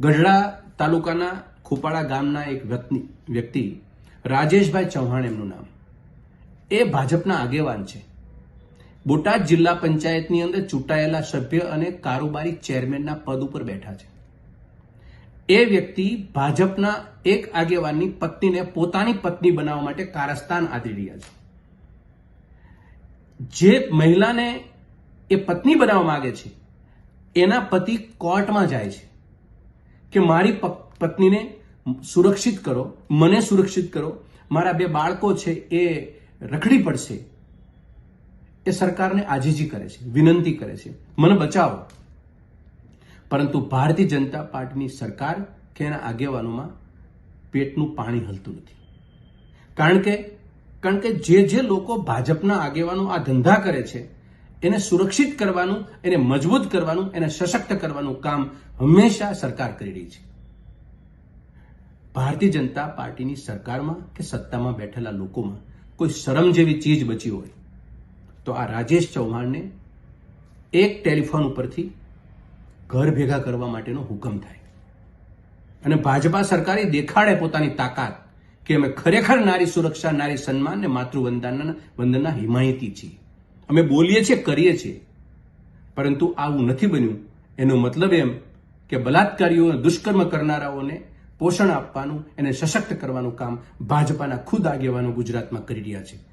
ગઢડા તાલુકાના ખોપાળા ગામના એક વ્યક્તિ- વ્યક્તિ રાજેશભાઈ ચૌહાણ એમનું નામ. એ ભાજપના આગેવાન છે. બોટાદ જિલ્લા પંચાયતની અંદર ચૂંટાયેલા સભ્ય અને કારોબારી ચેરમેનના પદ ઉપર બેઠા છે. એ વ્યક્તિ ભાજપના એક આગેવાનની પત્નીને પોતાની પત્ની બનાવવા માટે કારસ્તાન આદરી રહ્યા છે. જે મહિલાને એ પત્ની બનાવવા માંગે છે, એના પતિ કોર્ટમાં જાય છે. કે મારી પત્નીને સુરક્ષિત કરો, મને સુરક્ષિત કરો. મારા બે બાળકો છે એ રખડી પડશે. એ સરકારને આજીજી કરે છે, વિનંતી કરે છે. મને બચાવો. પરંતુ ભારતીય જનતા પાર્ટીની સરકાર કે એના આગેવાનોમાં પેટનું પાણી હલતું નથી. કારણ કે કારણ કે જે જે લોકો ભાજપના આગેવાનો આ ધંધા કરે છે એને સુરક્ષિત કરવાનું, એને મજબૂત કરવાનું, એને સશક્ત કરવાનું કામ હંમેશા સરકાર કરી રહી છે. ભારતીય જનતા પાર્ટીની સરકારમાં કે સત્તામાં બેઠેલા લોકોમાં કોઈ શરમ જેવી ચીજ બચી હોય, તો આ રાજેશ ચૌહાણને એક ટેલિફોન ઉપરથી ઘર ભેગા કરવા માટેનો હુકમ થાય. અને ભાજપા સરકારે દેખાડે પોતાની તાકાત કે અમે ખરેખર નારી સુરક્ષા, નારી સન્માન અને માતૃવંદનના વંદનના હિમાયતી છીએ. અમે બોલીએ છીએ, કરીએ છીએ. પરંતુ આવું નથી બન્યું. એનો મતલબ એમ કે બલાત્કારીઓ, દુષ્કર્મ કરનારાઓને પોષણ આપવાનું, એને સશક્ત કરવાનું કામ ભાજપાના ખુદ આગેવાનો ગુજરાતમાં કરી રહ્યા છે.